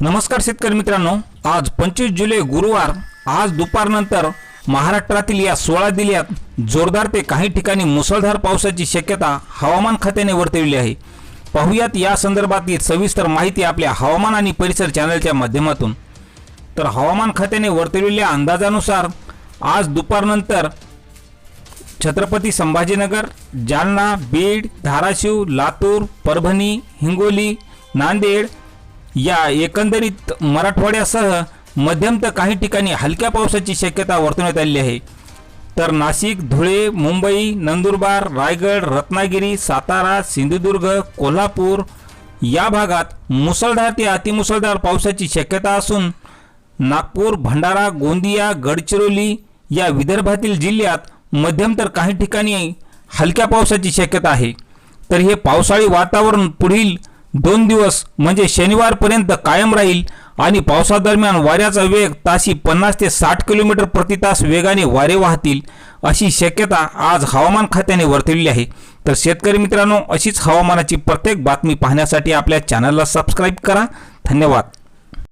नमस्कार शेतकरी मित्रांनो आज पंचवीस जुलै गुरुवार आज दुपारनंतर महाराष्ट्रातील या सोळा जिल्ह्यात जोरदार ते काही ठिकाणी मुसळधार पावसाची शक्यता हवामान खात्याने वर्तविली आहे. पाहुयात या संदर्भातील सविस्तर माहिती आपल्या हवामान आणि परिसर चॅनलच्या माध्यमातून. तर हवामान खात्याने वर्तविलेल्या अंदाजानुसार आज दुपारनंतर छत्रपती संभाजीनगर जालना बीड धाराशिव लातूर परभणी हिंगोली नांदेड या एकंदरीत मराठवाड्यासह मध्यम तर काही ठिकाणी हलक्या पावसाची शक्यता वर्तवण्यात आली आहे. तर नाशिक धुळे मुंबई नंदुरबार रायगड रत्नागिरी सातारा सिंधुदुर्ग कोल्हापूर या भागात मुसळधार ते अतिमुसळधार पावसाची शक्यता असून नागपूर भंडारा गोंदिया गडचिरोली या विदर्भातील जिल्ह्यात मध्यम तर काही ठिकाणी हलक्या पावसाची शक्यता आहे. तर हे पावसाळी वातावरण पुढील दोन दिवस म्हणजे शनिवारपर्यंत कायम राहील आणि पावसादरम्यान वाऱ्याचा वेग ताशी पन्नास ते साठ किलोमीटर प्रति तास वेगाने वारे वाहतील अशी शक्यता आज हवामान खात्याने वर्तवली आहे. तर शेतकरी मित्रांनो अशीच हवामानाची प्रत्येक बातमी पाहण्यासाठी आपल्या चॅनलला सबस्क्राईब करा. धन्यवाद.